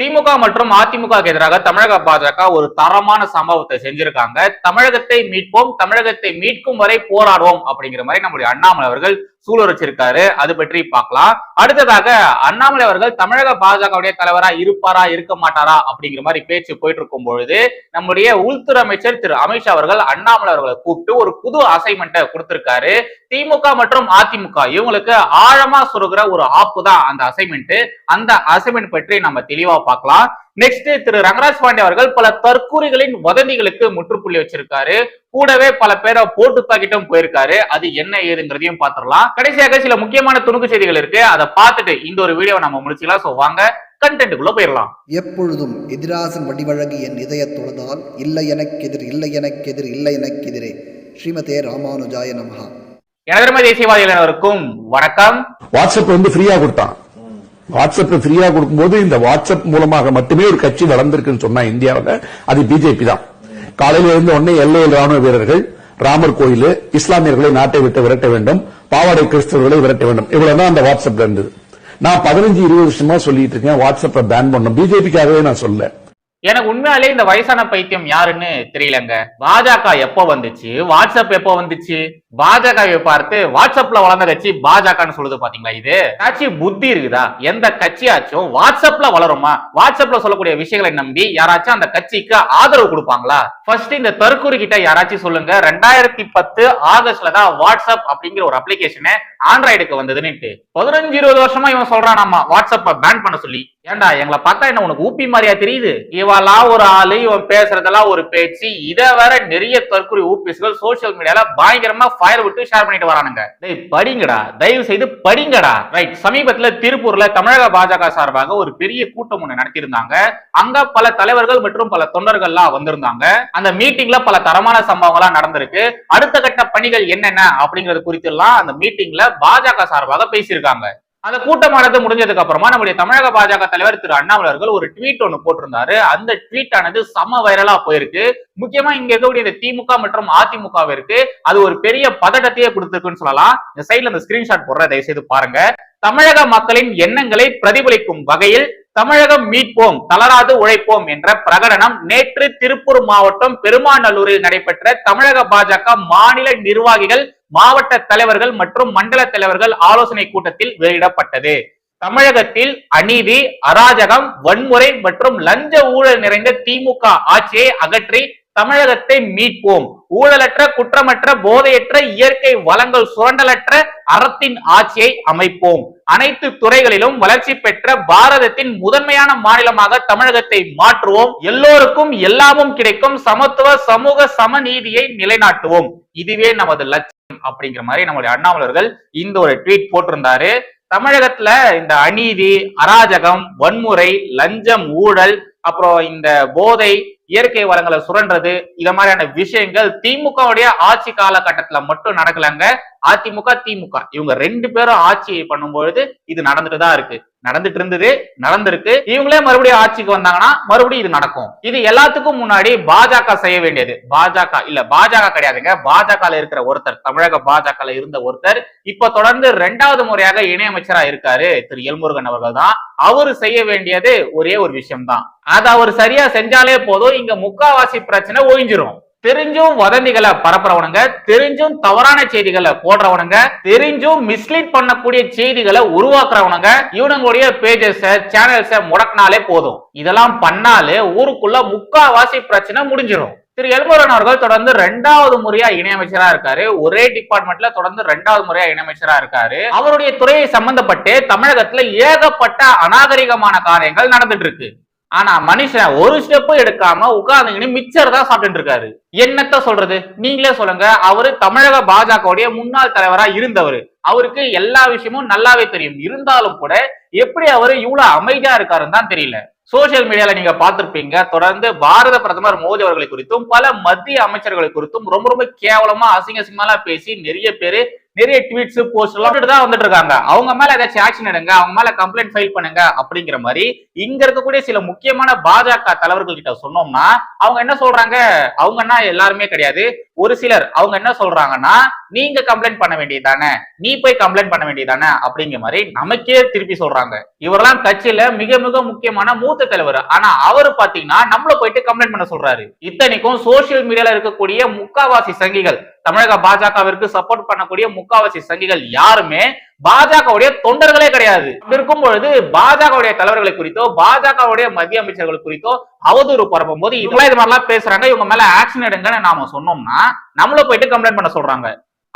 திமுக மற்றும் அதிமுக எதிராக தமிழக பாஜக ஒரு தரமான சம்பவத்தை செஞ்சிருக்காங்க. தமிழகத்தை மீட்போம் தமிழகத்தை மீட்கும் வரை போராடுவோம் அப்படிங்கிற மாதிரி நம்முடைய அண்ணாமலை அவர்கள் சூளுரைச்சிருக்காரு அது பற்றி பார்க்கலாம். அடுத்ததாக அண்ணாமலை அவர்கள் தமிழக பாஜகவுடைய தலைவரா இருப்பாரா இருக்க மாட்டாரா அப்படிங்கிற மாதிரி பேச்சு போயிட்டு இருக்கும் பொழுது நம்முடைய உள்துறை அமைச்சர் திரு அமித்ஷா அவர்கள் அண்ணாமலை அவர்களை கூப்பிட்டு ஒரு புது அசைன்மெண்ட்டை கொடுத்திருக்காரு. திமுக மற்றும் அதிமுக இவங்களுக்கு ஆழமா சொல்கிற ஒரு ஆப்பு தான் அந்த அசைன்மெண்ட் அந்த அசைன்மெண்ட் பற்றி நம்ம தெளிவா பார்க்கலாம். நெக்ஸ்ட் திரு ரங்கராஜ் பாண்டே அவர்கள் பல தற்கூறிகளின் வதந்திகளுக்கு முற்றுப்புள்ளி வச்சிருக்காரு. கூடவே பல பேரை போட்டு தாக்கிட்டும் போயிருக்காரு. அது என்ன ஏதுங்கிறதையும் பார்த்துடலாம். கடைசியாக சில முக்கியமான துணுக்கு செய்திகள் இருக்கு. அதை பார்த்துட்டு இந்த ஒரு வீடியோவை நம்ம முடிச்சுக்கலாம். சோ வாங்க கண்டென்ட்டுக்குள்ள போயிடலாம். எப்பொழுதும் எதிராசன் வடிவழகு என் இதயத் தொழுதால் இல்லை எனக்கெதிர் இல்லை எனக்கெதிர் இல்லை எனக்கெதிரே. ஸ்ரீமதே ராமானுஜாய நமஹா. எனதர்ம தேசியவாதிகள் அனைவருக்கும் வணக்கம். வாட்ஸ்அப் வந்து ஃப்ரீயா கொடுத்தான். வாட்ஸ்அப் ஃப்ரீயா கொடுக்கும்போது இந்த வாட்ஸ்அப் மூலமாக மட்டுமே ஒரு கட்சி வளர்ந்திருக்குன்னு சொன்னா இந்தியாவில் அது பிஜேபி தான். காலையில இருந்து உடனே எல்லையில் ராணுவ வீரர்கள் ராமர் கோயில் இஸ்லாமியர்களை நாட்டை விட்டு விரட்ட வேண்டும் பாவாடை கிறிஸ்தவர்களை விரட்ட வேண்டும். இவ்வளவுதான் அந்த வாட்ஸ்அப்ல இருந்தது. நான் பதினஞ்சு இருபது வருஷமா சொல்லிட்டு இருக்கேன் வாட்ஸ்அப்பை பேன் பண்ணும் பிஜேபிக்காகவே நான் சொல்ல எனக்கு உண்மையாலே இந்த வயசான பைத்தியம் யாருன்னு தெரியலங்க. பாஜக எப்போ வந்துச்சு? வாட்ஸ்அப் எப்போ வந்துச்சு? பாஜகவை பார்த்து வாட்ஸ்அப்ல வளர்ந்த கட்சி பாஜகன்னு சொல்லுது பாத்தீங்களா இது? கட்சி புத்தி இருக்குதா? எந்த கட்சியாச்சும் வாட்ஸ்அப்ல வளருமா? வாட்ஸ்அப்ல சொல்லக்கூடிய விஷயங்களை நம்பி யாராச்சும் அந்த கட்சிக்கு ஆதரவு கொடுப்பாங்களா? ஃபர்ஸ்ட் இந்த தற்கூறு கிட்ட யாராச்சும் சொல்லுங்க. ரெண்டாயிரத்தி பத்து ஆகஸ்ட்ல தான் வாட்ஸ்அப் அப்படிங்கிற ஒரு அப்ளிகேஷனு ஆண்ட்ராய்டுக்கு வந்ததுன்னுட்டு. பதினஞ்சு இருபது வருஷமா இவன் சொல்றான் நம்ம வாட்ஸ்அப்பை பேன் பண்ண சொல்லி. ஏன்டா எங்களை பார்த்தா என்ன உனக்கு ஊப்பி மாதிரியா தெரியுது? இவெல்லாம் ஒரு ஆளு இவன் பேசுறதெல்லாம் ஒரு பேச்சு. இதை வேற நிறைய தற்கொலை ஊபிஸ்கள் சோசியல் மீடியால பயங்கரமா ஃபயர் விட்டு ஷேர் பண்ணிட்டு வரானுங்க. டேய் படிங்கடா. தயவு செய்து படிங்கடா. ரைட் சமீபத்துல திருப்பூர்ல தமிழக பாஜக சார்பாக ஒரு பெரிய கூட்டம் ஒண்ணு நடத்தியிருந்தாங்க. அங்க பல தலைவர்கள் மற்றும் பல தொண்டர்கள்லாம் வந்திருந்தாங்க. அந்த மீட்டிங்ல பல தரமான சம்பவங்கள்லாம் நடந்திருக்கு. அடுத்த கட்ட பணிகள் என்னென்ன அப்படிங்கறது குறித்து எல்லாம் அந்த மீட்டிங்ல பாஜக சார்பாக பேசியிருக்காங்க. அந்த கூட்டமானது முடிஞ்சதுக்கு அப்புறமா நம்முடைய தமிழக பாஜக தலைவர் திரு அண்ணாமலை அவர்கள் ஒரு ட்வீட் ஒன்று போட்டிருந்தாரு. அந்த ட்வீட் ஆனது செம வைரலா போயிருக்கு. முக்கியமா இங்க இருக்கக்கூடிய இந்த திமுக மற்றும் அதிமுகவிற்கு அது ஒரு பெரிய பதட்டத்தையே கொடுத்துருக்குன்னு சொல்லலாம். இந்த சைட்ல அந்த ஸ்கிரீன்ஷாட் போடுற தயவு செய்து பாருங்க. தமிழக மக்களின் எண்ணங்களை பிரதிபலிக்கும் வகையில் தமிழகம் மீட்போம் தளராது உழைப்போம் என்ற பிரகடனம் நேற்று திருப்பூர் மாவட்டம் பெருமாநல்லூரில் நடைபெற்ற தமிழக பாஜக மாநில நிர்வாகிகள் மாவட்ட தலைவர்கள் மற்றும் மண்டல தலைவர்கள் ஆலோசனை கூட்டத்தில் வெளியிடப்பட்டது. தமிழகத்தில் அநீதி அராஜகம் வன்முறை மற்றும் லஞ்ச ஊழல் நிறைந்த திமுக ஆட்சியை அகற்றி தமிழகத்தை மீட்போம். ஊழலற்ற குற்றமற்ற போதையற்ற இயற்கை வளங்கள் சுரண்டலற்ற அறத்தின் ஆட்சியை அமைப்போம். அனைத்து துறைகளிலும் வளர்ச்சி பெற்ற பாரதத்தின் முதன்மையான மாநிலமாக தமிழகத்தை மாற்றுவோம். எல்லோருக்கும் எல்லாமும் கிடைக்கும் சமத்துவ சமூக சமநீதியை நிலைநாட்டுவோம். இதுவே நமது லட்சியம். அப்படிங்கிற மாதிரி நம்முடைய அண்ணாமலர்கள் இந்த ஒரு ட்வீட் போட்டிருந்தாரு. தமிழகத்துல இந்த அநீதி அராஜகம் வன்முறை லஞ்சம் ஊழல் அப்புறம் இந்த போதை இயற்கை வளங்களை சுரண்டது இத மாதிரியான விஷயங்கள் திமுகவுடைய ஆட்சி காலகட்டத்துல மட்டும் நடக்கலங்க. அதிமுக திமுக. இவங்க ரெண்டு பேரும் ஆட்சி பண்ணும்பொழுது இது நடந்துட்டு தான் இருக்கு. நடந்துட்டு இருந்தது நடந்திருக்கு. இவங்களே மறுபடியும் ஆட்சிக்கு வந்தாங்கன்னா மறுபடியும் இது நடக்கும். இது எல்லாத்துக்கும் முன்னாடி பாஜக செய்ய வேண்டியது. பாஜக இல்ல பாஜக கிடையாதுங்க. பாஜக இருக்கிற ஒருத்தர் தமிழக பாஜக இருந்த ஒருத்தர் இப்ப தொடர்ந்து இரண்டாவது முறையாக இணையமைச்சரா இருக்காரு திரு எல்முருகன் அவர்கள் தான். அவரு செய்ய வேண்டியது ஒரே ஒரு விஷயம் தான் அதை அவர் சரியா செஞ்சாலே போதும். இங்க முக்காவாசி பிரச்சனை ஒழிஞ்சிரும். தெரிஞ்சும் வதந்திகளை பரப்புறவனுங்க தெரிஞ்சும் தவறான செய்திகளை போடுறவனுங்க தெரிஞ்சும் மிஸ்லீட் பண்ணக்கூடிய செய்திகளை உருவாக்குறவனுங்க இவனுங்களுடைய பேஜஸ் சேனல்ஸ முடக்கினாலே போதும். இதெல்லாம் பண்ணாலே ஊருக்குள்ள முக்காவாசி பிரச்சனை முடிஞ்சிடும் திரு எல்முருகன் அவர்கள் தொடர்ந்து ரெண்டாவது முறையா இணையமைச்சரா இருக்காரு. ஒரே டிபார்ட்மெண்ட்ல தொடர்ந்து ரெண்டாவது முறையா இணையமைச்சரா இருக்காரு. அவருடைய துறையை சம்பந்தப்பட்டு தமிழகத்துல ஏகப்பட்ட அநாகரிகமான காரியங்கள் நடந்துட்டு இருக்கு. ஆனா மனுஷன் ஒரு ஸ்டெப்பும் எடுக்காம உட்கார்ந்துங்கன்னு மிச்சர் தான் சாப்பிட்டு இருக்காரு. என்னத்த சொல்றது? நீங்களே சொல்லுங்க. அவரு தமிழக பாஜகவுடைய முன்னாள் தலைவரா இருந்தவர். அவருக்கு எல்லா விஷயமும் நல்லாவே தெரியும். இருந்தாலும் கூட எப்படி அவரு இவ்வளவு அமைதியா இருக்காருன்னு தான் தெரியல. சோசியல் மீடியால நீங்க பார்த்திருப்பீங்க. தொடர்ந்து பாரத பிரதமர் மோடி அவர்களை குறித்தும் பல மத்திய அமைச்சர்களை குறித்தும் ரொம்ப ரொம்ப கேவலமா அசிங்க அசிங்கமா பேசி நிறைய பேரு நிறைய ட்வீட்ஸ் போஸ்ட் எல்லாம் போட்டுட்டு தான் வந்துட்டு இருக்காங்க. அவங்க மேல ஏதாச்சும் ஆக்ஷன் எடுங்க அவங்க மேல கம்ப்ளைண்ட் ஃபைல் பண்ணுங்க அப்படிங்கிற மாதிரி இங்க இருக்கக்கூடிய சில முக்கியமான பாஜக தலைவர்கள் கிட்ட சொன்னோம்னா அவங்க என்ன சொல்றாங்க? அவங்கன்னா எல்லாருமே கிடையாது. ஒரு சிலர் அவங்க என்ன சொல்றாங்கன்னா நீங்க கம்ப்ளைண்ட் பண்ண வேண்டியதானே நீ போய் கம்ப்ளைண்ட் பண்ண வேண்டியதானே அப்படிங்கிற மாதிரி நமக்கே திருப்பி சொல்றாங்க. இவரெல்லாம் கட்சியில மிக மிக முக்கியமான மூத்த தலைவர். ஆனா அவரு பாத்தீங்கன்னா நம்மள போயிட்டு கம்ப்ளைண்ட் பண்ண சொல்றாரு. இத்தனைக்கும் சோசியல் மீடியால இருக்கக்கூடிய முக்காவாசி சங்கிகள் தமிழக பாஜகவிற்கு சப்போர்ட் பண்ணக்கூடிய முக்காவாசி சங்கிகள் யாருமே பாஜகவுடைய தொண்டர்களே கிடையாது. இருக்கும் பொழுது பாஜகவுடைய தலைவர்களை குறித்தோ பாஜகவுடைய மத்திய அமைச்சர்கள் குறித்தோ அவதூறு பரப்பும் போது இவங்களா இது மாதிரிலாம் பேசுறாங்க. இவங்க மேல ஆக்ஷன் எடுங்கன்னு நாம சொன்னோம்னா நம்மள போயிட்டு கம்ப்ளைண்ட் பண்ண சொல்றாங்க.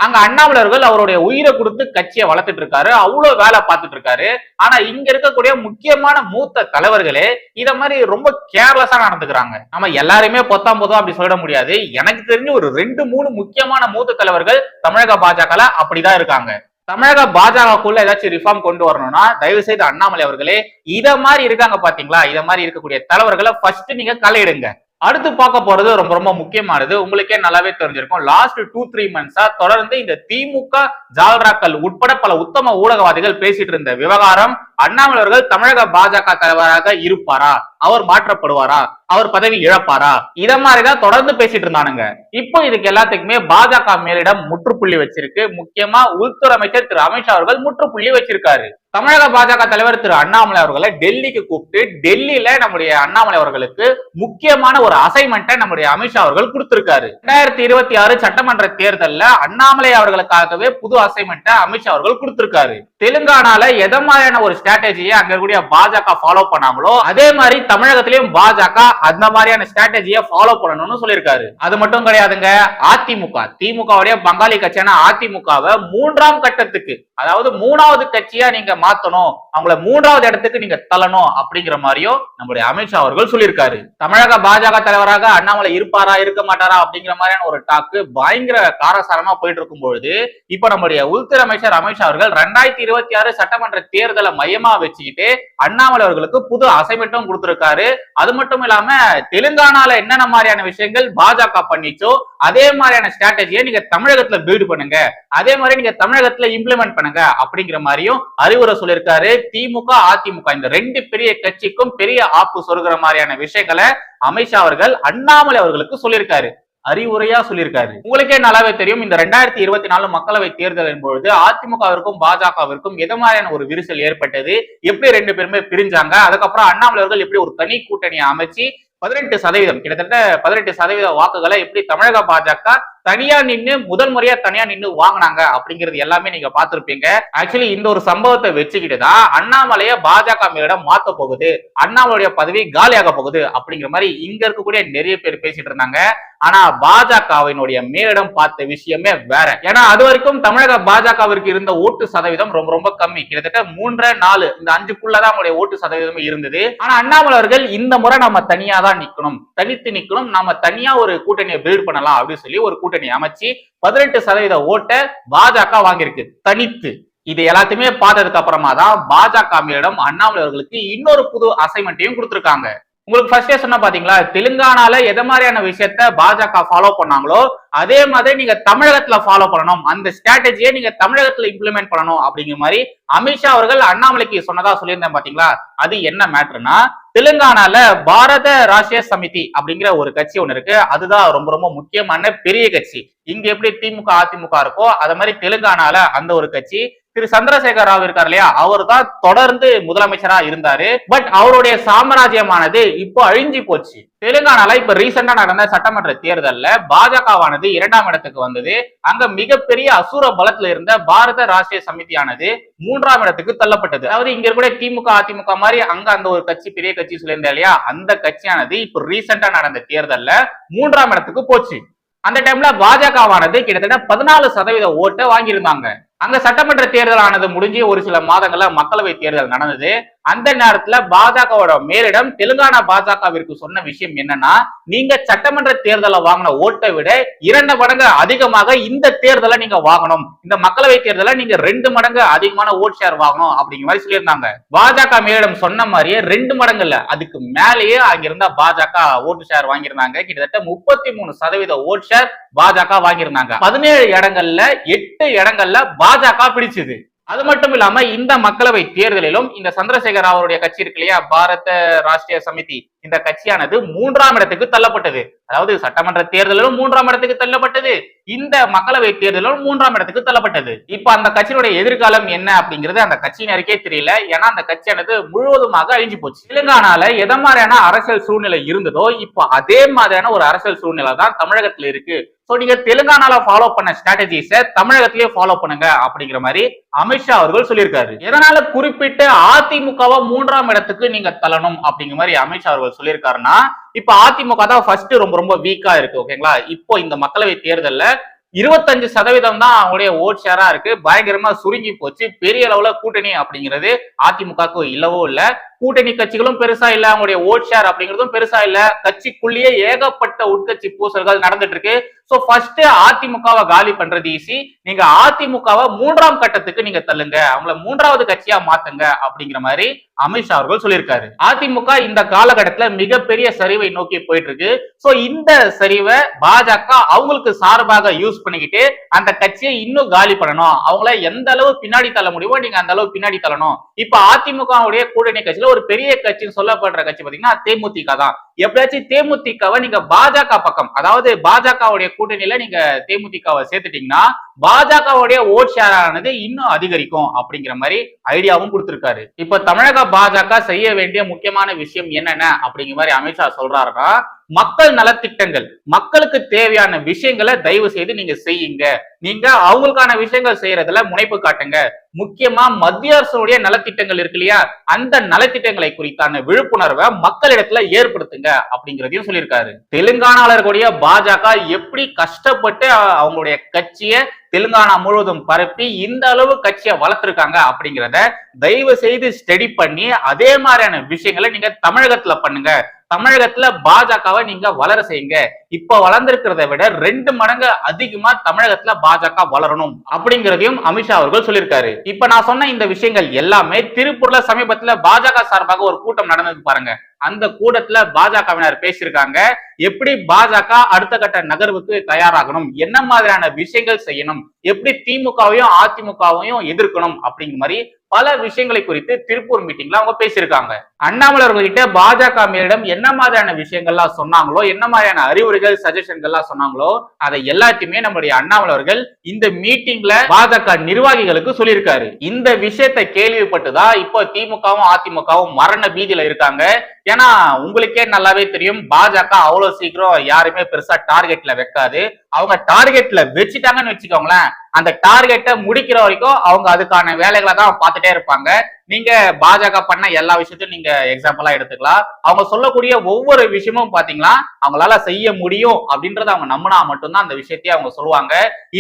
அங்க அண்ணாமலர்கள் அவருடைய உயிரை கொடுத்து கட்சியை வளர்த்துட்டு இருக்காரு. அவ்வளவு வேலை பார்த்துட்டு இருக்காரு. ஆனா இங்க இருக்கக்கூடிய முக்கியமான மூத்த தலைவர்களே இத மாதிரி ரொம்ப கேர்லெஸ்ஸா நடந்துக்கிறாங்க. நம்ம எல்லாருமே பொத்தாம் போதும் அப்படி சொல்லிட முடியாது. எனக்கு தெரிஞ்சு ஒரு ரெண்டு மூணு முக்கியமான மூத்த தலைவர்கள் தமிழக பாஜகல அப்படிதான் இருக்காங்க. தமிழக பாஜகக்குள்ள ஏதாச்சும் ரிஃபார்ம் கொண்டு வரணும்னா தயவு செய்து அண்ணாமலை அவர்களே இத மாதிரி இருக்காங்க பாத்தீங்களா? இத மாதிரி இருக்கக்கூடிய தலைவர்களை ஃபர்ஸ்ட் நீங்க கலையிடுங்க அடுத்து பார்க்க போறது ரொம்ப ரொம்ப முக்கியமானது. உங்களுக்கே நல்லாவே தெரிஞ்சிருக்கும். லாஸ்ட் டூ த்ரீ மந்த்ஸா தொடர்ந்து இந்த திமுக ஜால்ராக்கள் உட்பட பல உத்தம ஊடகவாதிகள் பேசிட்டு இருந்த விவகாரம் அண்ணாமலை அவர்கள் தமிழக பாஜக தலைவராக இருப்பாரா? அவர் மாற்றப்படுவாரா? அவர் பதவி இழப்பாரா? இத மாதிரிதான் தொடர்ந்து பேசிட்டு இருந்தானுங்க. இப்போ இதுக்கு எல்லாத்துக்குமே பாஜக மேலிடம் முற்றுப்புள்ளி வச்சிருக்கு. முக்கியமா உள்துறை அமைச்சர் திரு அமித்ஷா அவர்கள் முற்றுப்புள்ளி வச்சிருக்காரு. தமிழக பாஜக தலைவர் திரு அண்ணாமலை அவர்களை டெல்லிக்கு கூப்பிட்டு டெல்லியில நம்முடைய அண்ணாமலை அவர்களுக்கு முக்கியமான ஒரு அசைன்மெண்ட்டை நம்முடைய அமித்ஷா அவர்கள் கொடுத்திருக்காரு. ரெண்டாயிரத்தி இருபத்தி ஆறு சட்டமன்ற தேர்தலில் அண்ணாமலை அவர்களுக்காகவே புது அசைன்மெண்ட்டை அமித்ஷா அவர்கள் கொடுத்திருக்காரு. தெலுங்கானால எதை மாதிரியான ஒரு ஸ்ட்ராட்டஜியை அங்க இருக்கக்கூடிய பாஜக ஃபாலோ பண்ணாங்களோ அதே மாதிரி தமிழகத்திலயும் பாஜக அந்த மாதிரியான ஸ்ட்ராட்டஜியை ஃபாலோ பண்ணணும்னு சொல்லியிருக்காரு. அது மட்டும் கிடையாதுங்க அதிமுக. திமுகவுடைய பங்காளி கட்சியான அதிமுகவை மூன்றாம் கட்டத்துக்கு அதாவது மூணாவது கட்சியா நீங்க மாத்தணும் அவங்கள மூன்றாவது இடத்துக்கு நீங்க தள்ளணும் அப்படிங்கிற மாதிரியும் நம்முடைய அமித்ஷா அவர்கள் சொல்லியிருக்காரு. தமிழக பாஜக தலைவராக அண்ணாமலை இருப்பாரா இருக்க மாட்டாரா அப்படிங்கிற மாதிரியான ஒரு டாக்கு பயங்கர காரசாரமா போயிட்டு இருக்கும் பொழுது இப்ப நம்முடைய உள்துறை அமைச்சர் அமித்ஷா அவர்கள் ரெண்டாயிரத்தி இருபத்தி ஆறு சட்டமன்ற தேர்தலை மையமா வச்சுக்கிட்டு அண்ணாமலை அவர்களுக்கு புது அசைன்மெண்ட்டும் கொடுத்திருக்காரு. அது மட்டும் இல்லாம தெலுங்கானால என்னென்ன மாதிரியான விஷயங்கள் பாஜக பண்ணிச்சோ அதே மாதிரியான ஸ்ட்ராட்டஜியை நீங்க தமிழகத்துல பில்டு பண்ணுங்க. அதே மாதிரி நீங்க தமிழகத்துல இம்ப்ளிமெண்ட் பண்ணுங்க அப்படிங்கிற மாதிரியும் அறிவுரை சொல்லியிருக்காரு. திமுக அதிமுக இந்த ரெண்டு பெரிய கட்சிக்கும் பெரிய ஆப்பு சொல்கிற மாதிரியான விஷயங்களை அமித்ஷா அவர்கள் அண்ணாமலை அவர்களுக்கு சொல்லியிருக்காரு. அறிவுரையா சொல்லியிருக்காரு. உங்களுக்கே நல்லாவே தெரியும். இந்த ரெண்டாயிரத்தி இருபத்தி நாலு மக்களவை தேர்தலின் பொழுது அதிமுகவிற்கும் பாஜகவிற்கும் எது மாதிரியான ஒரு விரிசல் ஏற்பட்டது? எப்படி ரெண்டு பேருமே பிரிஞ்சாங்க? அதுக்கப்புறம் அண்ணாமலை அவர்கள் எப்படி ஒரு தனி கூட்டணியை அமைச்சு பதினெட்டு சதவீதம் கிட்டத்தட்ட பதினெட்டு சதவீத வாக்குகளை எப்படி தமிழக பாஜக தனியா நின்னு முதல் முறையா தனியா நின்னு வாங்கினாங்க அப்படிங்கிறது எல்லாமே நீங்க பார்த்திருப்பீங்க. ஆக்சுவலி இந்த ஒரு சம்பவத்தை வச்சுக்கிட்டு தான் அண்ணாமலைய பாஜக மேலிடம் மாத்த போகுது. அண்ணாமலையுடைய பதவி காலியாக போகுது அப்படிங்கிற மாதிரி இங்க இருக்கக்கூடிய நிறைய பேர் பேசிட்டு இருந்தாங்க. ஆனா பாஜகவினுடைய மேலிடம் பார்த்த விஷயமே வேற. ஏன்னா அது வரைக்கும் தமிழக பாஜகவிற்கு இருந்த ஓட்டு சதவீதம் ரொம்ப ரொம்ப கம்மி. கிட்டத்தட்ட மூன்றரை நாலு இந்த அஞ்சுக்குள்ளதான் அவங்களுடைய ஓட்டு சதவீதம் இருந்தது. ஆனா அண்ணாமலை அவர்கள் இந்த முறை நம்ம தனியா தான் நிக்கணும். தனித்து நிக்கணும். நாம தனியா ஒரு கூட்டணியை பில்ட் பண்ணலாம் அப்படின்னு சொல்லி ஒரு கூட்டணி கூட்டணி அமைச்சு பதினெட்டு சதவீத ஓட்டை பாஜக வாங்கியிருக்கு. தனித்து. இது எல்லாத்தையுமே பார்த்ததுக்கு அப்புறமா தான் பாஜக மேலிடம் அண்ணாமலை அவர்களுக்கு இன்னொரு புது அசைன்மெண்ட்டையும் கொடுத்துருக்காங்க. உங்களுக்கு ஃபர்ஸ்டே சொன்ன பாத்தீங்களா தெலுங்கானால எத மாதிரியான விஷயத்த பாஜக ஃபாலோ பண்ணாங்களோ அதே மாதிரி நீங்க தமிழகத்துல ஃபாலோ பண்ணணும். அந்த ஸ்ட்ராட்டஜியை நீங்க தமிழகத்துல இம்ப்ளிமெண்ட் பண்ணணும் அப்படிங்கிற மாதிரி அமித்ஷா அவர்கள் அண்ணாமலைக்கு சொன்னதா சொல்லியிருந்தேன் பாத்தீங்களா? அது என்ன மேட்ருனா தெலுங்கானால பாரத ராஷ்டிரிய சமிதி அப்படிங்கிற ஒரு கட்சி ஒன்று இருக்கு. அதுதான் ரொம்ப ரொம்ப முக்கியமான பெரிய கட்சி. இங்க எப்படி திமுக அதிமுக இருக்கோ அத மாதிரி தெலுங்கானால அந்த ஒரு கட்சி திரு சந்திரசேகர் ராவ் இருக்கார் இல்லையா அவர் தான் தொடர்ந்து முதலமைச்சரா இருந்தாரு. பட் அவருடைய சாம்ராஜ்யமானது இப்போ அழிஞ்சு போச்சு. தெலுங்கானால இப்ப ரீசெண்டா நடந்த சட்டமன்ற தேர்தல்ல பாஜகவானது இரண்டாம் இடத்துக்கு வந்தது. அங்க மிகப்பெரிய அசுர பலத்துல இருந்த பாரத ராஷ்டிரிய சமிதியானது மூன்றாம் இடத்துக்கு தள்ளப்பட்டது. அதாவது இங்க இருக்கக்கூடிய திமுக அதிமுக மாதிரி அங்க அந்த ஒரு கட்சி பெரிய கட்சி சொல்லியிருந்தா இல்லையா அந்த கட்சியானது இப்ப ரீசெண்டா நடந்த தேர்தல்ல மூன்றாம் இடத்துக்கு போச்சு. அந்த டைம்ல பாஜகவானது கிட்டத்தட்ட பதினாலு சதவீத ஓட்டை வாங்கியிருந்தாங்க. அங்க சட்டமன்ற தேர்தல் ஆனது முடிஞ்சு ஒரு சில மாதங்கள்ல மக்களவை தேர்தல் நடந்தது. அந்த நேரத்துல பாஜகவோட மேலிடம் தெலுங்கானா பாஜகவிற்கு சொன்ன விஷயம் என்னன்னா நீங்க சட்டமன்ற தேர்தலை வாங்கின ஓட்டை விட இரண்டு மடங்கு அதிகமாக இந்த தேர்தலை நீங்க வாங்கணும். இந்த மக்களவை தேர்தலை நீங்க ரெண்டு மடங்கு அதிகமான ஓட் ஷேர் வாங்கணும் அப்படிங்கிற மாதிரி சொல்லியிருந்தாங்க. பாஜக மேலிடம் சொன்ன மாதிரியே ரெண்டு மடங்கு இல்ல அதுக்கு மேலேயே அங்கிருந்த பாஜக ஓட்டு ஷேர் வாங்கியிருந்தாங்க. கிட்டத்தட்ட முப்பத்தி மூணு சதவீத ஓட் ஷேர் பாஜக வாங்கியிருந்தாங்க. பதினேழு இடங்கள்ல எட்டு இடங்கள்ல பாஜக பிடிச்சது. அது மட்டும் இல்லாம இந்த மக்களவை தேர்தலிலும் இந்த சந்திரசேகர் ராவருடைய கட்சி இருக்கு இல்லையா? பாரத ராஷ்டிரிய சமிதி. இந்த கட்சியானது மூன்றாம் இடத்துக்கு தள்ளப்பட்டது. அதாவது சட்டமன்ற தேர்தலிலும் மூன்றாம் இடத்துக்கு தள்ளப்பட்டது. இந்த மக்களவை தேர்தலிலும் மூன்றாம் இடத்துக்கு தள்ளப்பட்டது. இப்ப அந்த கட்சியினுடைய எதிர்காலம் என்ன அப்படிங்கிறது அந்த கட்சியினருக்கே தெரியல. ஏன்னா அந்த கட்சியானது முழுவதுமாக அழிஞ்சு போச்சு. தெலுங்கானால எதை மாதிரியான அரசியல் சூழ்நிலை இருந்ததோ இப்போ அதே மாதிரியான ஒரு அரசியல் சூழ்நிலை தான் தமிழகத்துல இருக்கு. சோ நீங்க தெலுங்கானால ஃபாலோ பண்ண ஸ்ட்ராட்டஜிஸ தமிழகத்திலேயே ஃபாலோ பண்ணுங்க அப்படிங்கிற மாதிரி அமித்ஷா அவர்கள் சொல்லியிருக்காரு. எதனால குறிப்பிட்டு அதிமுகவை மூன்றாம் இடத்துக்கு நீங்க தள்ளணும் அப்படிங்கிற மாதிரி அமித்ஷா அவர்கள் சொல்லியிருக்காருன்னா இப்ப அதிமுக தான் ஃபர்ஸ்ட் ரொம்ப ரொம்ப வீக்கா இருக்கு ஓகேங்களா இப்போ இந்த மக்களவை தேர்தல்ல இருபத்தஞ்சு சதவீதம் தான் அவங்களுடைய ஓட் ஷேரா இருக்கு. பயங்கரமா சுருங்கி போச்சு. பெரிய அளவுல கூட்டணி அப்படிங்கிறது அதிமுகவுக்கு இல்லவோ இல்ல. கூட்டணி கட்சிகளும் பெருசா இல்ல அவங்களுடைய ஓட் ஷேர் அப்படிங்கிறதும் பெருசா இல்ல. கட்சிக்குள்ளேயே ஏகப்பட்ட உட்கட்சி பூசல்கள் நடந்துட்டு இருக்கு சோ ஃபர்ஸ்ட் அதிமுகவை காலி பண்றது ஈஸி நீங்க அதிமுகவை மூன்றாம் கட்டத்துக்கு நீங்க தள்ளுங்க. அவங்கள மூன்றாவது கட்சியா மாத்துங்க அப்படிங்கிற மாதிரி அமித்ஷா அவர்கள் சொல்லியிருக்காரு. அதிமுக இந்த காலகட்டத்துல மிகப்பெரிய சரிவை நோக்கி போயிட்டு இருக்கு சோ இந்த சரிவை பாஜக அவங்களுக்கு சார்பாக யூஸ் பண்ணிக்கிட்டு அந்த கட்சியை இன்னும் காலி பண்ணணும். அவங்கள எந்த அளவு பின்னாடி தள்ள முடியுமோ நீங்க அந்த அளவு பின்னாடி தள்ளணும். இப்ப அதிமுகவுடைய கூட்டணி கட்சியில ஒரு பெரிய கட்சின்னு சொல்லப்படுற கட்சி பாத்தீங்கன்னா தேமுதிக தான். எப்படியாச்சும் தேமுதிகவை நீங்க பாஜக பக்கம் அதாவது பாஜகவுடைய கூட்டணியில நீங்க தேமுதிகவை சேர்த்துட்டீங்கன்னா பாஜகவுடைய ஓட் ஷேர் ஆனது இன்னும் அதிகரிக்கும் அப்படிங்கிற மாதிரி ஐடியாவும் கொடுத்திருக்காரு. இப்ப தமிழக பாஜக செய்ய வேண்டிய முக்கியமான விஷயம் என்னென்ன அப்படிங்கிற மாதிரி அமித்ஷா சொல்றாருன்னா மக்கள் நலத்திட்டங்கள் மக்களுக்கு தேவையான விஷயங்களை தயவு செய்து நீங்க செய்யுங்க. நீங்க அவங்களுக்கான விஷயங்கள் செய்யறதுல முனைப்பு காட்டுங்க. முக்கியமா மத்திய அரசுடைய நலத்திட்டங்கள் இருக்கு இல்லையா? அந்த நலத்திட்டங்களை குறித்தான விழிப்புணர்வை மக்களிடத்துல ஏற்படுத்துங்க அப்படிங்கிறதையும் சொல்லியிருக்காரு. தெலுங்கானால இருக்கக்கூடிய பாஜக எப்படி கஷ்டப்பட்டு அவங்களுடைய கட்சியை தெலுங்கானா முழுவதும் பரப்பி இந்த அளவு கட்சியை வளர்த்திருக்காங்க அப்படிங்கிறத தயவு செய்து ஸ்டடி பண்ணி அதே மாதிரியான விஷயங்களை நீங்க தமிழகத்துல பண்ணுங்க. தமிழகத்துல பாஜகவை நீங்க வளர செய்யுங்க. இப்ப வளர்ந்திருக்கிறத விட ரெண்டு மடங்கு அதிகமா தமிழகத்துல பாஜக வளரணும் அப்படிங்கிறதையும் அமித்ஷா அவர்கள் சொல்லியிருக்காரு. இப்ப நான் சொன்ன இந்த விஷயங்கள் எல்லாமே திருப்பூர்ல சமீபத்துல பாஜக சார்பாக ஒரு கூட்டம் நடந்தது பாருங்க. அந்த கூட்டத்துல பாஜகவினர் பேசியிருக்காங்க. எப்படி பாஜக அடுத்த கட்ட நகர்வுக்கு தயாராகணும்? என்ன மாதிரியான விஷயங்கள் செய்யணும்? எப்படி திமுகவையும் அதிமுகவையும் எதிர்க்கணும்? அப்படிங்கிற மாதிரி பல விஷயங்களை குறித்து திருப்பூர் மீட்டிங்ல அவங்க பேசியிருக்காங்க. அண்ணாமலை அவர்கள்கிட்ட பாஜக மேலிடம் என்ன மாதிரியான விஷயங்கள்லாம் சொன்னாங்களோ என்ன மாதிரியான அறிவுரைகள் சஜஷன்கள்லாம் சொன்னாங்களோ அதை எல்லாத்தையுமே நம்முடைய அண்ணாமலை அவர்கள் இந்த மீட்டிங்ல பாஜக நிர்வாகிகளுக்கு சொல்லியிருக்காரு. இந்த விஷயத்தை கேள்விப்பட்டுதான் இப்போ திமுகவும் அதிமுகவும் மரண பீதியில இருக்காங்க. ஏன்னா உங்களுக்கே நல்லாவே தெரியும் பாஜக அவ்வளவு சீக்கிரம் யாருமே பெருசா டார்கெட்ல வைக்காது. அவங்க டார்கெட்ல வச்சுட்டாங்கன்னு வச்சுக்கோங்களேன். அந்த டார்கெட்டை முடிக்கிற வரைக்கும் அவங்க அதுக்கான வேலைகளை தான் பார்த்துட்டே இருப்பாங்க. நீங்க பாஜக பண்ண எல்லா விஷயத்தையும் நீங்க எக்ஸாம்பிளா எடுத்துக்கலாம். அவங்க சொல்லக்கூடிய ஒவ்வொரு விஷயமும் பாத்தீங்களா அவங்களால செய்ய முடியும் அப்படின்றத அவங்க நம்பினா மட்டும்தான் அந்த விஷயத்தையே அவங்க சொல்லுவாங்க.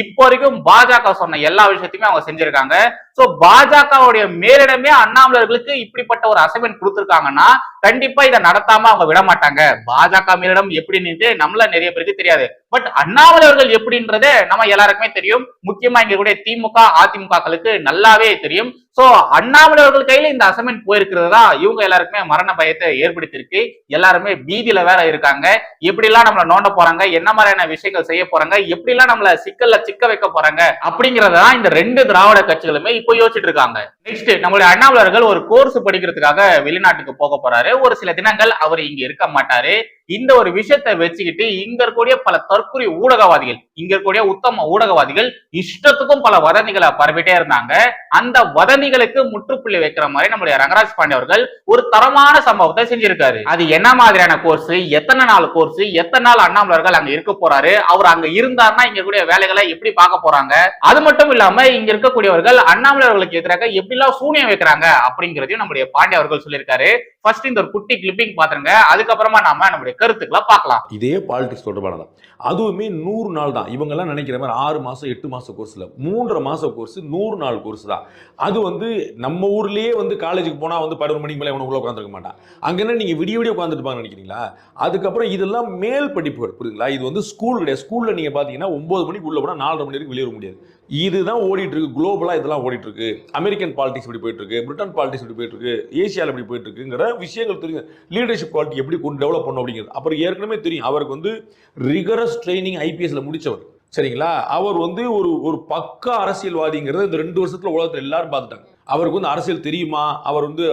இப்போ வரைக்கும் பாஜக சொன்ன எல்லா விஷயத்தையுமே அவங்க செஞ்சிருக்காங்க. சோ பாஜகவுடைய மேலிடமே அண்ணாமலர்களுக்கு இப்படிப்பட்ட ஒரு அசைன்மெண்ட் கொடுத்துருக்காங்கன்னா கண்டிப்பா இதை நடத்தாம அவங்க விட மாட்டாங்க. பாஜக மேலிடம் எப்படின்னு நம்மள நிறைய பேருக்கு தெரியாது. பட் அண்ணாமலை அவர்கள் எப்படின்றதே நம்ம எல்லாருக்குமே தெரியும். முக்கியமா இங்க கூட திமுக அதிமுகக்களுக்கு நல்லாவே தெரியும். சோ அண்ணாமலை அவர்கள் கையில இந்த அசைன்மெண்ட் போயிருக்கிறது தான் இவங்க எல்லாருக்குமே மரண பயத்தை ஏற்படுத்தியிருக்கு. எல்லாருமே பீதியில வேற இருக்காங்க. எப்படி எல்லாம் நம்மள நோண்ட போறாங்க? என்ன மாதிரியான விஷயங்கள் செய்ய போறாங்க? எப்படி எல்லாம் நம்மள சிக்கல்ல சிக்க வைக்க போறாங்க? அப்படிங்கறதான் இந்த ரெண்டு திராவிட கட்சிகளுமே இப்போ யோசிச்சுட்டு இருக்காங்க. நெக்ஸ்ட் நம்மளுடைய அண்ணாமலை அவர்கள் ஒரு கோர்ஸ் படிக்கிறதுக்காக வெளிநாட்டுக்கு போக போறாரு. ஒரு சில தினங்கள் அவர் இங்க இருக்க மாட்டாரு. இந்த ஒரு விஷயத்தை வச்சுக்கிட்டு இங்க இருக்கக்கூடிய பல தற்கொலை ஊடகவாதிகள் இங்க இருக்கக்கூடிய உத்தம ஊடகவாதிகள் இஷ்டத்துக்கும் பல வதந்திகளை பரவிட்டே இருந்தாங்க. அந்த வதந்திகளுக்கு முற்றுப்புள்ளி வைக்கிற மாதிரி நம்முடைய ரங்கராஜ் பாண்டே அவர்கள் ஒரு தரமான சம்பவத்தை செஞ்சிருக்காரு. அது என்ன மாதிரியான கோர்ஸ் எத்தனை நாள் கோர்ஸ் எத்தனை நாள் அண்ணாமலர்கள் அங்க இருக்க போறாரு? அவர் அங்க இருந்தாருன்னா இங்க கூடிய வேலைகளை எப்படி பார்க்க போறாங்க? அது மட்டும் இல்லாம இங்க இருக்கக்கூடியவர்கள் அண்ணாமலர்களுக்கு எதிராக எப்படிலாம் சூனியம் வைக்கிறாங்க அப்படிங்கிறதையும் நம்முடைய பாண்டே அவர்கள் சொல்லியிருக்காரு. ஃபர்ஸ்ட் இந்த ஒரு குட்டி கிளிப்பிங் பாத்துருங்க அதுக்கப்புறமா நாம நம்முடைய கருத்துக்களை பார்க்கலாம். இதே பாலிடிக்ஸ் தொடர்பானதான். அதுவுமே நூறு நாள் தான். இவங்கெல்லாம் நினைக்கிற மாதிரி ஆறு மாதம் எட்டு மாதம் கோர்ஸ் இல்லை. மூன்றரை மாதம் கோர்ஸ் நூறு நாள் கோர்ஸ் தான். அது வந்து நம்ம ஊர்லேயே வந்து காலேஜுக்கு போனால் வந்து பதினொரு மணிக்கு மேலே இவனுக்குள்ள உட்காந்துருக்க மாட்டான். அங்கே என்ன நீங்கள் விடிய விடிய உட்காந்துருப்பாங்கன்னு நினைக்கிறீங்களா? அதுக்கப்புறம் இதெல்லாம் மேல் படிப்புகள் புரியுதுங்களா? இது வந்து ஸ்கூல் கிடையாது. ஸ்கூலில் நீங்கள் பார்த்தீங்கன்னா ஒம்பது மணிக்கு உள்ள போனால் நாலரை மணி வரைக்கும் வெளியே முடியாது. இதுதான் ஓடிட்டு இருக்கு குளோபலாக இதெல்லாம் ஓடிட்டு இருக்கு அமெரிக்கன் பாலிடிக்ஸ் இப்படி போயிட்டு இருக்கு பிரிட்டன் பாலிடிக்ஸ் இப்படி போயிட்டு இருக்கு ஏசியாவில் இப்படி போயிட்டு இருக்குங்கிற விஷயங்கள் தெரியும். லீடர்ஷிப் குவாலிட்டி எப்படி கொண்டு டெவலப் பண்ணும் அப்படிங்கிறது. அப்புறம் ஏற்கனவே தெரியும். அவருக்கு வந்து ரிகரஸ் ட்ரைனிங் ஐபிஎஸ்ல முடிச்சவர். சரிங்களா? அவர் வந்து ஒரு ஒரு பக்கா அரசியல்வாதிங்கிறத இந்த ரெண்டு வருஷத்துல உலகத்தில் எல்லாரும் பார்த்துட்டாங்க. அவருக்கு வந்து அரசியல் தெரியுமா? அவர் வந்து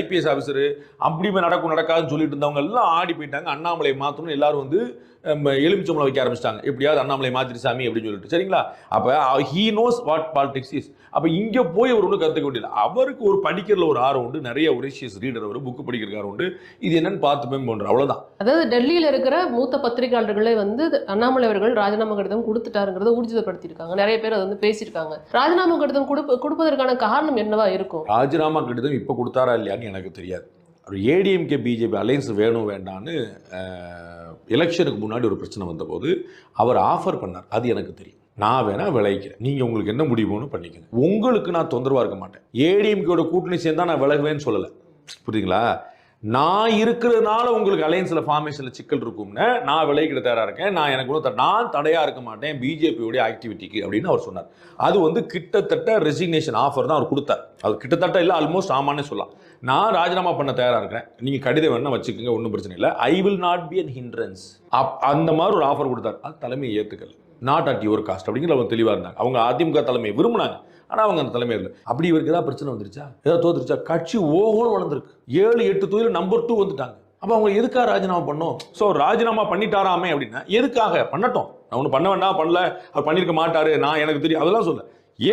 ஐபிஎஸ் ஆஃபீஸரு அப்படி நடக்கும் நடக்காதுன்னு சொல்லிட்டு இருந்தவங்க எல்லாம் ஆடி போயிட்டாங்க. அண்ணாமலை மாற்றணும் எல்லாரும் வந்து எலுமிச்சம்பளம் வைக்க ஆரம்பிச்சிட்டாங்க. எப்படியாவது அண்ணாமலை மாத்திரி சாமி அப்படின்னு சொல்லிட்டு. சரிங்களா? அப்போ he knows what politics is அப்போ இங்கே போய் அவர் ஒன்றும் கற்றுக்க வேண்டியது அவருக்கு ஒரு படிக்கிறதுல ஒரு ஆர்வம் உண்டு. நிறைய ஒரிஷியஸ் ரீடர் அவர் புக்கு படிக்கிறதுக்கு ஆர்வம் உண்டு. இது என்னன்னு பார்த்துப்பேன் போன்ற அவ்வளோதான் அதாவது டெல்லியில் இருக்கிற மூத்த பத்திரிகையாளர்களே வந்து அண்ணாமலை அவர்கள் ராஜினாமா கடிதம் கொடுத்துட்டாருங்கிறத ஊர்ஜிதப்படுத்தியிருக்காங்க. நிறைய பேர் அதை வந்து பேசியிருக்காங்க. ராஜினாமா கடிதம் கொடுப்பதற்கான காரணம் என்னவா இருக்கும். ராஜினாமா கடிதம் இப்போ கொடுத்தாரா இல்லையான்னு எனக்கு தெரியாது. அப்புறம் ஏடிஎம்கே பிஜேபி அலையன்ஸ் வேணும் வேண்டான்னு எலெக்ஷனுக்கு முன்னாடி ஒரு பிரச்சனை வந்தபோது அவர் ஆஃபர் பண்ணார். அது எனக்கு தெரியும். நான் வேணா விளைவிக்கிறேன். நீங்கள் உங்களுக்கு என்ன முடிவுன்னு பண்ணிக்கங்க. உங்களுக்கு நான் தொந்தரவாக இருக்க மாட்டேன். ஏடிஎம்கேயோட கூட்டணி சேர்ந்தால் நான் விலகுவேன்னு சொல்லலை. புரியுதுங்களா? நான் இருக்கிறதுனால உங்களுக்கு அலையன்ஸில் ஃபார்மேஷனில் சிக்கல் இருக்கும்னு நான் விலைக்கிட்ட தயாராக இருக்கேன். நான் எனக்கு ஒன்றும் நான் தடையாக இருக்க மாட்டேன். பிஜேபியோடைய ஆக்டிவிட்டிக்கு அப்படின்னு அவர் சொன்னார். அது வந்து கிட்டத்தட்ட ரெசிக்னேஷன் ஆஃபர் தான் அவர் கொடுத்தார். அது கிட்டத்தட்ட இல்லை ஆல்மோஸ்ட் ஆமான்னு சொல்லலாம். நான் ராஜினாமா பண்ண தயாராக இருக்கிறேன். நீங்கள் கடிதம் வேணால் வச்சுக்கோங்க ஒன்றும் பிரச்சனை இல்லை. I will not be an hindrance up அந்த மாதிரி ஒரு ஆஃபர் கொடுத்தார். அது தலைமையை ஏற்றுக்கல நாட் அட் யுவர் காஸ்ட் அப்படிங்கிற அவங்க தெளிவாக இருந்தாங்க. அவங்க அதிமுக தலைமையை விரும்பினாங்க. ஆனால் அவங்க அந்த தலைமையில் இல்லை. அப்படி இவருக்கு ஏதாவது பிரச்சனை வந்துருச்சா? ஏதாவது தோத்துருச்சா? கட்சி ஓகோல் வளர்ந்துருக்கு. ஏழு எட்டு தொகுதியில் நம்பர் டூ வந்துட்டாங்க. அப்போ அவங்க எதுக்காக ராஜினாமா பண்ணோம் ஸோ ராஜினாமா பண்ணிட்டாராமே அப்படின்னா எதுக்காக? பண்ணட்டும். நான் ஒன்று பண்ண வேண்டாம் பண்ணல. அவர் பண்ணியிருக்க மாட்டாரு. நான் எனக்கு தெரியும். அதெல்லாம் சொல்ல.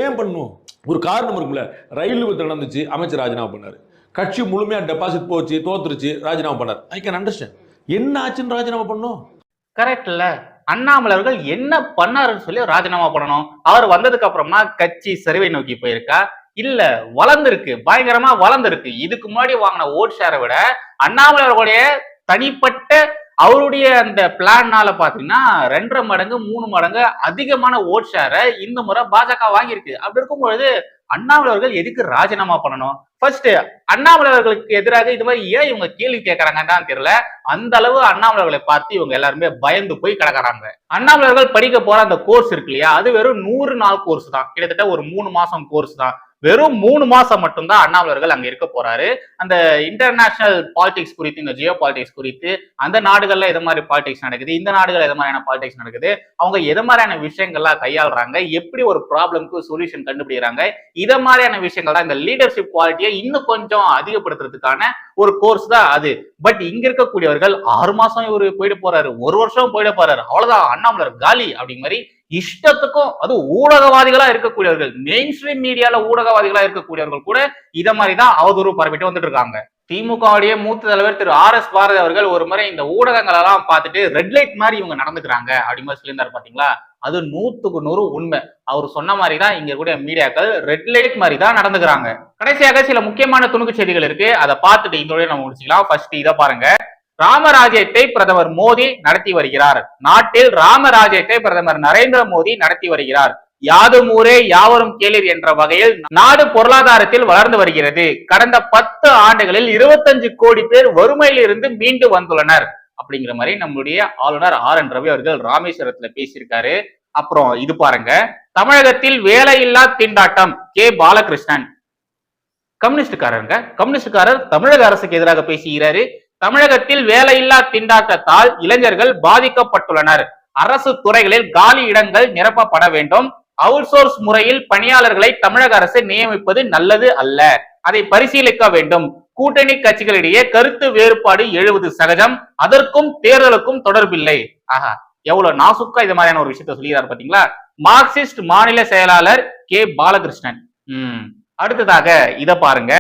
ஏன் பண்ணும்? ஒரு காரணம் இருக்குல்ல ரயில் விபத்து நடந்துச்சு. அமைச்சர் ராஜினாமா பண்ணார். கட்சி முழுமையாக டெபாசிட் போச்சு தோத்துருச்சு ராஜினாமா பண்ணார். ஐ கேன் அண்டர்ஸ்டாண்ட் என்ன ஆச்சுன்னு ராஜினாமா பண்ணோம் கரெக்ட்ல அண்ணாமலை அவர்கள் என்ன பண்ணாருன்னு சொல்லி ராஜினாமா பண்ணணும். அவர் வந்ததுக்கு அப்புறமா கட்சி சரிவை நோக்கி போயிருக்கா? இல்ல வளர்ந்துருக்கு. பயங்கரமா வளர்ந்துருக்கு. இதுக்கு முன்னாடி வாங்கின ஓட் ஷேரை விட அண்ணாமலை அவர்களுடைய தனிப்பட்ட அவருடைய அந்த பிளான்னால பாத்தீங்கன்னா ரெண்டரை மடங்கு மூணு மடங்கு அதிகமான ஓட் ஷேரை இந்த முறை பாஜக வாங்கியிருக்கு. அப்படி இருக்கும் பொழுது அண்ணாமலை அவர்கள் எதுக்கு ராஜினாமா பண்ணணும்? ஃபர்ஸ்ட் அண்ணாமலை அவர்களுக்கு எதிராக இது மாதிரி ஏன் இவங்க கேள்வி கேட்கறாங்கன்னு தெரியல. அந்த அளவு அண்ணாமலை அவர்களை பார்த்து இவங்க எல்லாருமே பயந்து போய் கிடக்குறாங்க. அண்ணாமலை அவர்கள் படிக்க போற அந்த கோர்ஸ் இருக்கு இல்லையா? அது வெறும் நூறு நாள் கோர்ஸ் தான். கிட்டத்தட்ட ஒரு மூணு மாசம் கோர்ஸ் தான். வெறும் மூணு மாசம் மட்டும்தான் அண்ணாமலர்கள் அங்க இருக்க போறாரு. அந்த இன்டர்நேஷனல் பாலிடிக்ஸ் குறித்து இந்த ஜியோ பாலிடிக்ஸ் குறித்து அந்த நாடுகள்ல எது மாதிரி பாலிடிக்ஸ் நடக்குது இந்த நாடுகள் எது மாதிரியான பாலிடிக்ஸ் நடக்குது அவங்க எது மாதிரியான விஷயங்கள்லாம் கையாளுறாங்க எப்படி ஒரு ப்ராப்ளம்க்கு சொல்யூஷன் கண்டுபிடிக்கிறாங்க இதை மாதிரியான விஷயங்கள் தான் இந்த லீடர்ஷிப் குவாலிட்டியை இன்னும் கொஞ்சம் அதிகப்படுத்துறதுக்கான ஒரு கோர்ஸ் தான் அது. பட் இங்க இருக்கக்கூடியவர்கள் ஆறு மாசம் இவரு போயிட்டு போறாரு ஒரு வருஷம் போயிட போறாரு அவ்வளவுதான் அண்ணாமலர் காலி அப்படிங்கிற மாதிரி இஷ்டத்துக்கும் அது ஊடகவாதிகளா இருக்கக்கூடியவர்கள் மெயின் ஸ்ட்ரீம் மீடியால ஊடகவாதிகளா இருக்கக்கூடியவர்கள் கூட இத மாதிரி தான் அவதூறு பரப்பிட்டு வந்துட்டு இருக்காங்க. திமுகவுடைய மூத்த தலைவர் திரு ஆர் எஸ் பாரதி அவர்கள் ஒரு முறை இந்த ஊடகங்கள் எல்லாம் பார்த்துட்டு ரெட் லைட் மாதிரி இவங்க நடந்துக்கிறாங்க அப்படின்னு மாதிரி சொல்லியிருந்தாரு பாத்தீங்களா? அது நூத்துக்கு நூறு உண்மை. அவர் சொன்ன மாதிரி தான் இங்க கூடிய மீடியாக்கள் ரெட் லைட் மாதிரி தான் நடந்துக்கிறாங்க. கடைசியாக சில முக்கியமான துணுக்கு செய்திகள் இருக்கு. அதை பார்த்துட்டு இதோட நம்ம முடிச்சுக்கலாம். ஃபர்ஸ்ட் இதை பாருங்க. ராமராஜ்யத்தை பிரதமர் மோடி நடத்தி வருகிறார். நாட்டில் ராமராஜ்யத்தை பிரதமர் நரேந்திர மோடி நடத்தி வருகிறார். யாதும் ஊரே யாவரும் கேளீர் என்ற வகையில் நாடு பொருளாதாரத்தில் வளர்ந்து வருகிறது. கடந்த பத்து ஆண்டுகளில் இருபத்தஞ்சு கோடி பேர் வறுமையில் இருந்து மீண்டு வந்துள்ளனர். அப்படிங்கிற மாதிரி நம்முடைய ஆளுநர் ஆர் என் ரவி அவர்கள் ராமேஸ்வரத்துல பேசியிருக்காரு. அப்புறம் இது பாருங்க. தமிழகத்தில் வேலையில்லா திண்டாட்டம். கே. பாலகிருஷ்ணன். கம்யூனிஸ்டுக்காரருங்க. கம்யூனிஸ்டுக்காரர் தமிழக அரசுக்கு எதிராக பேசுகிறாரு. தமிழகத்தில் வேலையில்லா திண்டாட்டத்தால் இளைஞர்கள் பாதிக்கப்பட்டுள்ளனர். அரசு துறைகளில் காலி இடங்கள் நிரப்பப்பட வேண்டும். அவுட்சோர்ஸ் முறையில் பணியாளர்களை தமிழக அரசு நியமிப்பது நல்லது அல்ல. அதை பரிசீலிக்க வேண்டும். கூட்டணி கட்சிகளிடையே கருத்து வேறுபாடு எழுவது சகஜம். அதற்கும் தேர்தலுக்கும் தொடர்பில்லை. ஆஹா எவ்வளவு நாசுக்கா இது மாதிரியான ஒரு விஷயத்த சொல்லிடுறாரு பாத்தீங்களா? மார்க்சிஸ்ட் மாநில செயலாளர் கே. பாலகிருஷ்ணன். உம் அடுத்ததாக இத பாருங்க.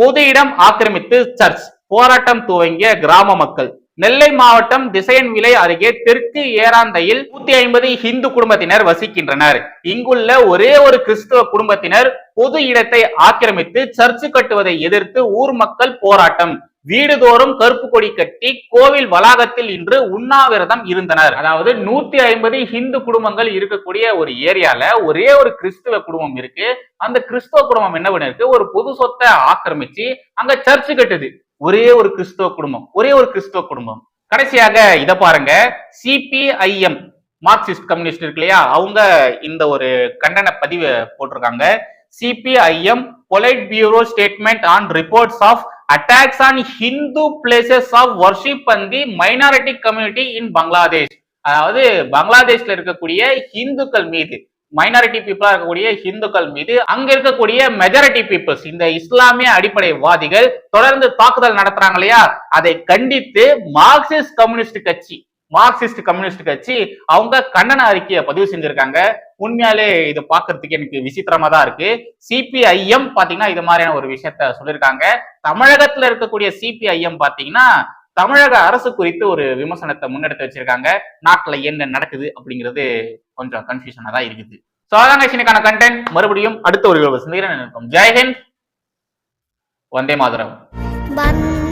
பொது இடம் ஆக்கிரமித்து சர்ச். போராட்டம் துவங்கிய கிராம மக்கள். நெல்லை மாவட்டம் திசையன் விலை அருகே தெற்கு ஏராந்தையில் நூத்தி ஐம்பது இந்து குடும்பத்தினர் வசிக்கின்றனர். இங்குள்ள ஒரே ஒரு கிறிஸ்துவ குடும்பத்தினர் பொது இடத்தை ஆக்கிரமித்து சர்ச்சு கட்டுவதை எதிர்த்து ஊர் மக்கள் போராட்டம். வீடுதோறும் கருப்பு கொடி கட்டி கோவில் வளாகத்தில் இன்று உண்ணாவிரதம் இருந்தனர். அதாவது நூத்தி ஐம்பது ஹிந்து குடும்பங்கள் இருக்கக்கூடிய ஒரு ஏரியால ஒரே ஒரு கிறிஸ்துவ குடும்பம் இருக்கு. அந்த கிறிஸ்துவ குடும்பம் என்ன பண்ணிருக்கு? ஒரு பொது சொத்தை ஆக்கிரமிச்சு அங்க சர்ச்சு கட்டுது. ஒரே ஒரு கிறிஸ்தவ குடும்பம் ஒரே ஒரு கிறிஸ்தவ குடும்பம். கடைசியாக இதை பாருங்க. சிபிஐஎம் மார்க்சிஸ்ட் கம்யூனிஸ்ட் இருக்கு இல்லையா? அவங்க இந்த ஒரு கண்டன பதிவு போட்டிருக்காங்க. CPIM polit bureau statement on reports of attacks on Hindu places of worship and the minority community in Bangladesh அதாவது பங்களாதேஷ்ல இருக்கக்கூடிய இந்துக்கள் மீது. மைனாரிட்டி பீப்புளா இருக்கக்கூடிய இந்துக்கள் மீது அங்க இருக்கக்கூடிய மெஜாரிட்டி பீப்புள்ஸ் இந்த இஸ்லாமிய அடிப்படைவாதிகள் தொடர்ந்து தாக்குதல் நடத்துறாங்க இல்லையா? அதை கண்டித்து மார்க்சிஸ்ட் கம்யூனிஸ்ட் கட்சி மார்க்சிஸ்ட் கம்யூனிஸ்ட் கட்சி அவங்க கண்டன அறிக்கையை பதிவு செஞ்சிருக்காங்க. உண்மையாலே இது பாக்குறதுக்கு எனக்கு விசித்திரமா தான் இருக்கு. சிபிஐஎம் பாத்தீங்கன்னா இது மாதிரியான ஒரு விஷயத்த சொல்லியிருக்காங்க. தமிழகத்துல இருக்கக்கூடிய சிபிஐஎம் பாத்தீங்கன்னா தமிழக அரசு குறித்து ஒரு விமர்சனத்தை முன்னெடுத்து வச்சிருக்காங்க. நாட்டுல என்ன நடக்குது அப்படிங்கிறது கொஞ்சம் கன்ஃபியூஷனாக தான் இருக்குது. ஸோ அதான் guys கண்டென்ட் மறுபடியும் அடுத்த ஒரு சந்திக்கிறேன். ஜெயஹிந்த் வந்தே மாதரம். வந்த